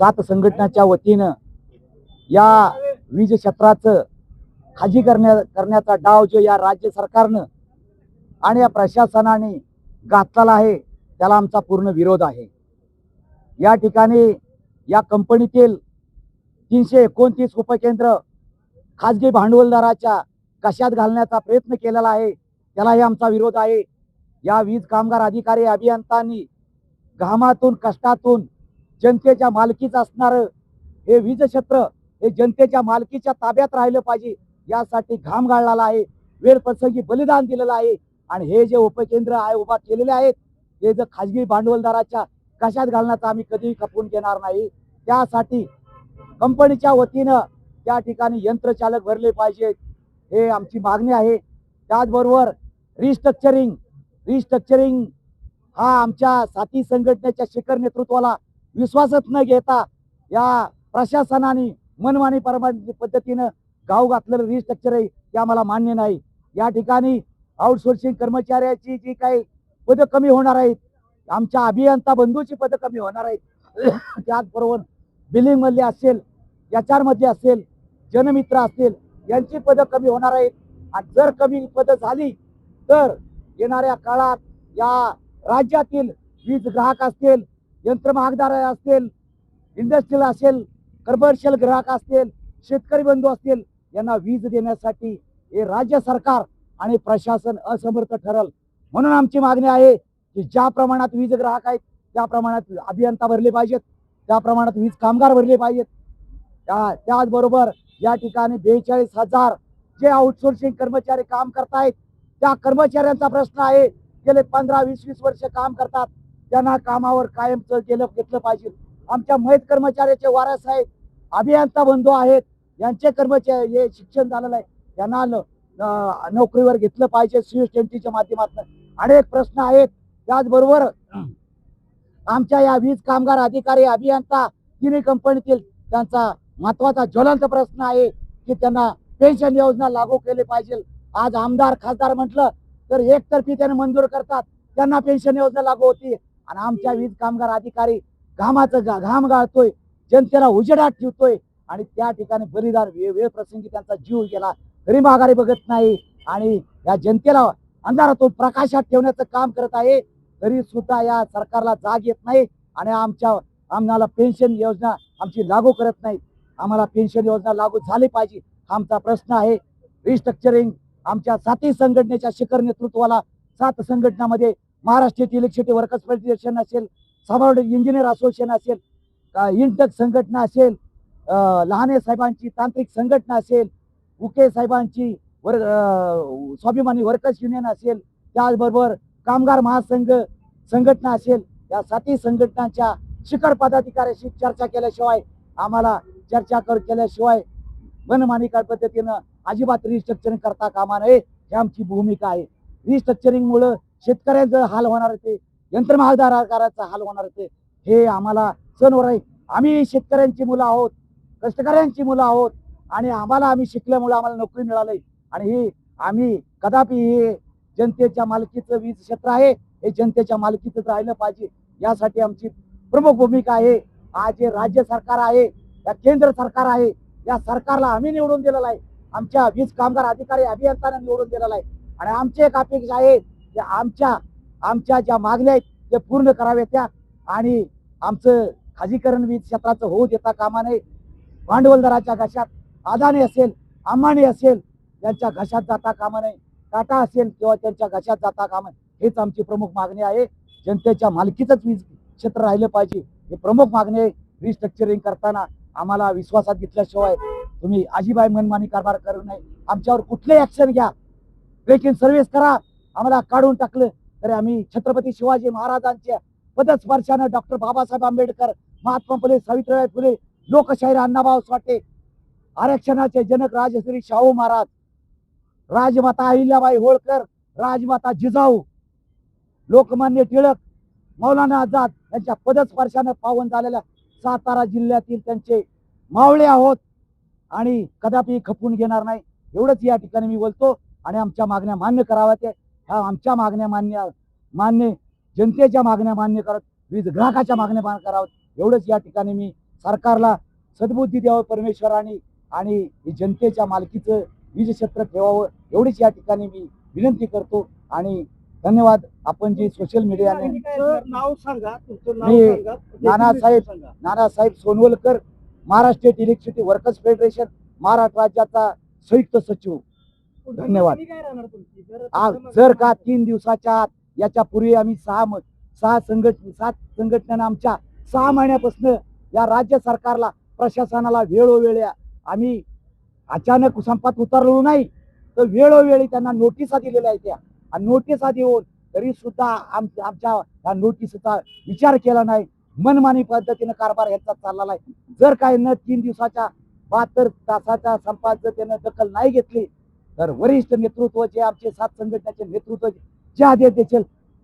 सात संघटनाच्या वतीनं या वीज क्षेत्राचं खाजी करण्या करण्याचा डाव जो या राज्य सरकारनं आणि या प्रशासनाने घातलेला आहे त्याला आमचा पूर्ण विरोध आहे. या ठिकाणी या कंपनीतील तीनशे एकोणतीस उपकेंद्र खाजगी भांडवलदाराच्या कशात घालण्याचा प्रयत्न केलेला आहे त्यालाही आमचा विरोध आहे. या वीज कामगार अधिकारी अभियंतांनी घामातून कष्टातून जनतेच्या मालकीचं असणारं हे वीज क्षेत्र हे जनतेच्या मालकीच्या ताब्यात राहिलं पाहिजे. यासाठी घाम गाळलेला आहे. वेळ प्रसंगी बलिदान दिलेलं आहे. आणि हे जे उपकेंद्र आहे उभा केलेले आहेत हे जर खाजगी भांडवलदाराच्या कशात घालण्याचा आम्ही कधीही खपवून घेणार नाही. त्यासाठी कंपनीच्या वतीनं त्या ठिकाणी यंत्रचालक भरले पाहिजेत. हे आमची मागणी आहे. त्याचबरोबर रिस्ट्रक्चरिंग रिस्ट्रक्चरिंग हा आमच्या साथी संघटनेच्या शिखर नेतृत्वाला विश्वासच न घेता या प्रशासनाने मनमानी परमाने पद्धतीनं गाव घातलेलं रिस्ट्रक्चर आहे ते आम्हाला मान्य नाही. या ठिकाणी आउटसोर्सिंग कर्मचाऱ्याची जी काही पदं कमी होणार आहेत आमच्या अभियंता बंधूची पदं कमी होणार आहेत त्याचबरोबर बिलिंगमधले असेल एच असेल जनमित्र असतील यांची पदं कमी होणार आहेत. आणि जर कमी पदं झाली तर येणाऱ्या काळात या राज्यातील वीज ग्राहक असतील यंत्रमागदार असतील इंडस्ट्रियल असेल कमर्शियल ग्राहक असतील शेतकरी बंधू असतील यांना वीज देण्यासाठी हे राज्य सरकार आणि प्रशासन असमर्थ ठरल. म्हणून आमची मागणी आहे की ज्या प्रमाणात वीज ग्राहक आहेत त्या प्रमाणात अभियंता भरले पाहिजेत त्या प्रमाणात वीज कामगार भरले पाहिजेत. त्या त्याचबरोबर या ठिकाणी बेचाळीस हजार जे आउटसोर्सिंग कर्मचारी काम करतायत त्या कर्मचाऱ्यांचा प्रश्न आहे गेले पंधरा वीस वीस वर्ष काम करतात. त्यांना कामावर कायमचं गेलं घेतलं पाहिजे. आमच्या महित कर्मचाऱ्याचे वारस आहेत अभियंता बंधू आहेत यांचे कर्मचारी हे शिक्षण झालेलं आहे. त्यांना नोकरीवर घेतलं पाहिजे सीएसटीच्या माध्यमातून. अनेक प्रश्न आहेत. त्याचबरोबर आमच्या या वीज कामगार अधिकारी अभियंता तिन्ही कंपनीतील त्यांचा महत्त्वाचा ज्वलंत प्रश्न आहे की त्यांना पेन्शन योजना लागू केली पाहिजे. आज आमदार खासदार म्हटलं तर एकतर्फी त्याने मंजूर करतात. त्यांना पेन्शन योजना लागू होती. आणि आमच्या वीज कामगार अधिकारी घामाचं गा- घाम गाळतोय जनतेला उजेडात ठेवतोय. आणि त्या ठिकाणी बलिदान वेळ वेळ प्रसंगी त्यांचा जीव गेला. तरी माघारी बघत नाही. आणि या जनतेला अंधारातून प्रकाशात ठेवण्याचं काम करत आहे. तरी सुद्धा या सरकारला जाग येत नाही. आणि आमच्या आम्हाला पेन्शन योजना आमची लागू करत नाही. आम्हाला पेन्शन योजना लागू झाली पाहिजे आमचा प्रश्न आहे. रिस्ट्रक्चरिंग आमच्या सातही संघटनेच्या शिखर नेतृत्वाला सात संघटनामध्ये महाराष्ट्र इलेक्ट्रिसिटी वर्कर्स फेडरेशन असेल सबऑर्डिनेट इंजिनियर असोसिएशन असेल इंटक संघटना असेल लहाने साहेबांची तांत्रिक संघटना असेल उके साहेबांची वर स्वाभिमानी वर्कर्स युनियन असेल त्याचबरोबर कामगार महासंघ संघटना असेल या सातही संघटनांच्या शिखर पदाधिकाऱ्याशी चर्चा केल्याशिवाय आम्हाला चर्चा कर केल्याशिवाय मनमानिकार पद्धतीनं अजिबात रिस्ट्रक्चरिंग करता कामा नये ही आमची भूमिका आहे. रिस्ट्रक्चरिंगमुळं शेतकऱ्यांचं हाल होणार होते यंत्रमागदाराचा हाल होणार होते हे आम्हाला सणवर आहे. आम्ही शेतकऱ्यांची मुलं आहोत कष्टकऱ्यांची मुलं आहोत आणि आम्हाला आम्ही शिकल्यामुळे आम्हाला नोकरी मिळाली. आणि ही आम्ही कदापि हे जनतेच्या मालकीचं वीज क्षेत्र आहे हे जनतेच्या मालकीतच राहिलं पाहिजे. यासाठी आमची प्रमुख भूमिका आहे आज जे राज्य सरकार आहे या केंद्र सरकार आहे या सरकारला आम्ही निवडून दिलेला आहे. आमच्या वीज कामगार अधिकारी अभियंत्यांना निवडून दिलेला आहे. आणि आमची एक अपेक्षा आहे या आमच्या आमच्या ज्या मागण्या आहेत ते पूर्ण कराव्या त्या. आणि आमचं खाजीकरण वीज क्षेत्राचं होऊ देता कामा नये. भांडवलदाराच्या घशात अदानी असेल अंबानी असेल यांच्या घशात जाता कामा नये. टाटा असेल किंवा त्यांच्या घशात जाता कामा हेच आमची प्रमुख मागणी आहे. जनतेच्या मालकीचंच वीज क्षेत्र राहिलं पाहिजे. हे प्रमुख मागणी आहे. रिस्ट्रक्चरिंग करताना आम्हाला विश्वासात घेतल्याशिवाय तुम्ही अजिबाई मनमानी कारभार करू नये. आमच्यावर कुठले ऍक्शन घ्या. ब्रेक इन सर्व्हिस करा. आम्हाला काढून टाकलं. तरी आम्ही छत्रपती शिवाजी महाराजांच्या पदस्पर्शानं डॉक्टर बाबासाहेब आंबेडकर महात्मा फुले सावित्रीबाई फुले लोकशाहीर अण्णाभाऊ साठे आरक्षणाचे जनक राजश्री शाहू महाराज राजमाता अहिल्याबाई होळकर राजमाता जिजाऊ लोकमान्य टिळक मौलाना आझाद यांच्या पदस्पर्शानं पावन झालेल्या सातारा जिल्ह्यातील त्यांचे मावळे आहोत. आणि कदापि खपून घेणार नाही. एवढंच या ठिकाणी मी बोलतो आणि आमच्या मागण्या मान्य कराव्या त्या ह्या आमच्या मागण्या मान्य मान्य जनतेच्या मागण्या मान्य करत वीज ग्राहकाच्या मागण्या मान्य कराव्यात एवढंच या ठिकाणी मी सरकारला सद्बुद्धी द्यावं परमेश्वराने आणि हे जनतेच्या मालकीचं वीज क्षेत्र ठेवावं एवढीच या ठिकाणी मी विनंती करतो. आणि धन्यवाद. आपण जी सोशल मीडियाने मी सांगा. Nanasaheb Nanasaheb Sonawalkar Maharashtra electricity workers federation Maharashtra राज्याचा संयुक्त सचिव. धन्यवाद. तुमची? जर का तीन दिवसाच्या आत याच्या पूर्वी आम्ही सहा सहा संघट सात संघटना आमच्या सहा महिन्यापासून या राज्य सरकारला प्रशासनाला वेळोवेळी आम्ही अचानक संपात उतरलो नाही तर वेळोवेळी त्यांना नोटिसा दिलेल्या आहेत त्या आणि नोटिसा देऊन तरी सुद्धा आमच्या आमच्या या नोटिसचा विचार केला नाही मनमानी पद्धतीने कारभार यांचा चाललेला आहे जर काय न तीन दिवसाच्या बहात्तर तासाच्या संपात जर त्यानं दखल नाही घेतली तर वरिष्ठ नेतृत्व जे आमचे सात संघटनेचे नेतृत्व जे आदेश देतील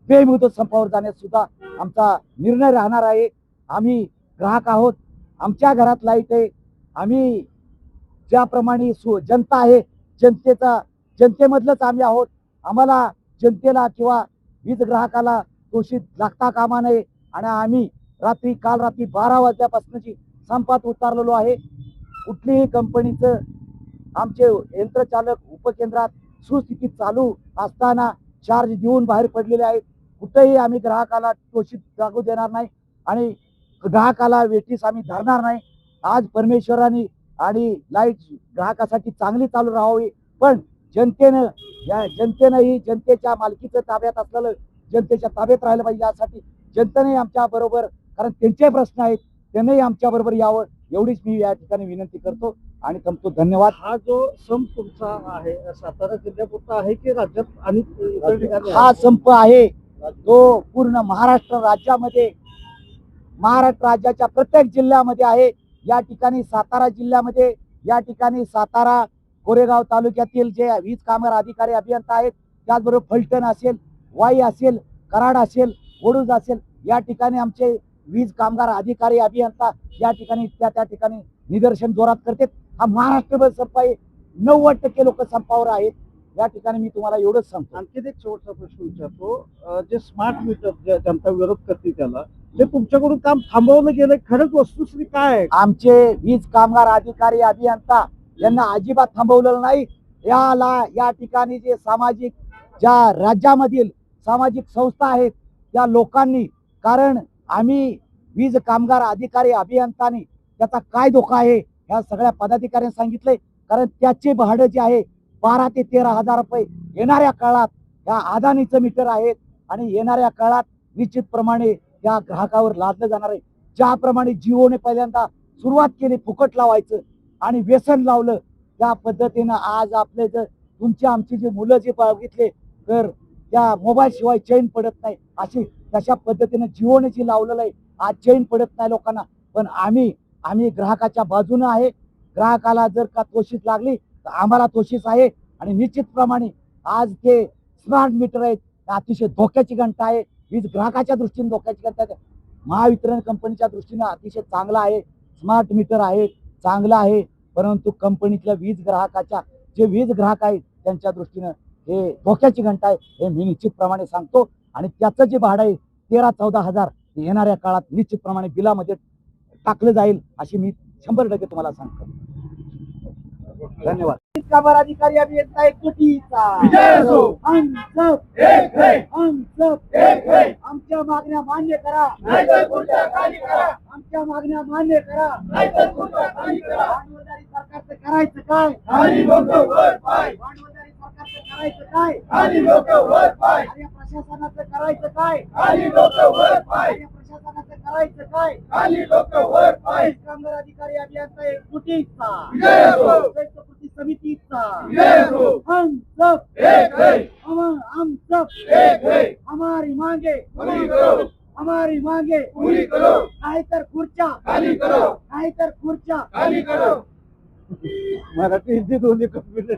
बेमुदत संपावर जाण्यास सुद्धा आमचा निर्णय राहणार आहे. आम्ही ग्राहक आहोत. आमच्या घरात लाइट आहे. आम्ही ज्याप्रमाणे सु जनता आहे जनतेचा जनतेमधलंच आम्ही आहोत. आम्हाला जनतेला किंवा वीज ग्राहकाला दोषित लागता कामा नये आणि आम्ही रात्री काल रात्री बारा वाजल्यापासूनची संपात उतारलेलो आहे. कुठलीही कंपनीचं आमचे यंत्रचालक उपकेंद्रात सुस्थितीत चालू असताना चार्ज देऊन बाहेर पडलेले आहेत. कुठेही आम्ही ग्राहकाला दोषित जागू देणार नाही आणि ग्राहकाला वेटीस आम्ही धरणार नाही. आज परमेश्वरांनी आणि लाइट ग्राहकासाठी चांगली चालू राहावी. पण जनतेनं या जनतेनं ही जनतेच्या मालकीचं ताब्यात असलेलं जनतेच्या ताब्यात राहिलं पाहिजे यासाठी जनतेने आमच्या बरोबर कारण त्यांचे प्रश्न आहेत. त्यांनाही आमच्या बरोबर यावं एवढीच मी या ठिकाणी विनंती करतो आणि थांबतो. धन्यवाद. हा जो संप तुमचा आहे सातारा जिल्ह्यापुरता आहे की राज्यात आणि हा? संप आहे. तो पूर्ण महाराष्ट्र राज्यामध्ये महाराष्ट्र राज्याच्या प्रत्येक जिल्ह्यामध्ये आहे. या ठिकाणी सातारा जिल्ह्यामध्ये या ठिकाणी सातारा कोरेगाव तालुक्यातील जे वीज कामगार अधिकारी अभियंता आहेत त्याचबरोबर फलटण असेल वाई असेल कराड असेल वडूज असेल या ठिकाणी आमचे वीज कामगार अधिकारी अभियंता या ठिकाणी त्या त्या ठिकाणी निदर्शन जोरात करतात. हा महाराष्ट्रभर संप नव्वद टक्के लोक संपावर आहेत. या ठिकाणी मी तुम्हाला एवढंच सांगतो. आणखीन एक शेवटचा प्रश्न विचारतो. जे स्मार्ट मीटर जनता विरोध करते त्याला. ते तुमच्याकडून काम थांबवलं गेलं खरंच वस्तुस्थिती काय आहे? आमचे वीज कामगार अधिकारी अभियंता यांना अजिबात थांबवलेलं नाही. याला या ठिकाणी जे सामाजिक ज्या राज्यामधील सामाजिक संस्था आहेत त्या लोकांनी कारण आम्ही वीज कामगार अधिकारी अभियंतानी त्याचा काय धोका आहे ह्या सगळ्या पदाधिकाऱ्यांनी सांगितले कारण त्याचे भाडं जे आहे बारा ते तेरा हजार रुपये येणाऱ्या काळात ह्या अदानीचं मीटर आहेत आणि येणाऱ्या काळात निश्चितप्रमाणे या ग्राहकावर लादलं जाणार आहे. ज्याप्रमाणे जिओने पहिल्यांदा सुरुवात केली फुकट लावायचं आणि व्यसन लावलं त्या पद्धतीनं आज आपले जर तुमची आमची जी मुलं जे बघितले तर या मोबाईल शिवाय चैन पडत नाही. अशी तशा पद्धतीनं जिओने जी लावलेलं आहे आज चैन पडत नाही लोकांना. पण आम्ही आम्ही ग्राहकाच्या बाजूनं आहे. ग्राहकाला जर का तोशीच लागली तर आम्हाला तोशीच आहे. आणि निश्चितप्रमाणे आज ते स्मार्ट मीटर आहेत ते अतिशय धोक्याची घंटा आहे. वीज ग्राहकाच्या दृष्टीने धोक्याची घंटा आहे. महावितरण कंपनीच्या दृष्टीनं अतिशय चांगला आहे. स्मार्ट मीटर आहे चांगलं आहे. परंतु कंपनीतल्या वीज ग्राहकाच्या जे वीज ग्राहक आहेत त्यांच्या दृष्टीनं हे धोक्याची घंटा आहे हे मी निश्चितप्रमाणे सांगतो. आणि त्याचं जे भाडं आहे तेरा चौदा हजार येणाऱ्या काळात निश्चितप्रमाणे बिलामध्ये टाकलं जाईल अशी मी शंभर टक्के तुम्हाला सांगतो. धन्यवाद. कामगार अधिकारी अभियंता एक आमच्या मागण्या मान्य करा. नाहीतर खुर्च्या खाली करा. आमच्या मागण्या मान्य करा. नाहीतर खुर्च्या खाली करा. भांडवलदारी सरकारचं करायचं काय खाली लोक वर पाय भांडवलदारी सरकारचं करायचं काय? खाली लोक वर पाय. आणि प्रशासनाचं करायचं काय? खाली लोक वर पाय. आणि प्रशासनाचं करायचं काय? खाली लोक वर पाय. कामगार अधिकारी अभियंता एक कृतीचा विजय असो. कृती समितीचा. विजय असो. हम सब. एक है. हम हम सब. एक है. हमारी मांगे. पूरी करो. हमारी मांगे. पूरी करो. नाहीतर खुर्च्या. खाली करो. नाहीतर खुर्च्या. खाली करो. मराठी हिंदी दोन्ही कम्प्युटर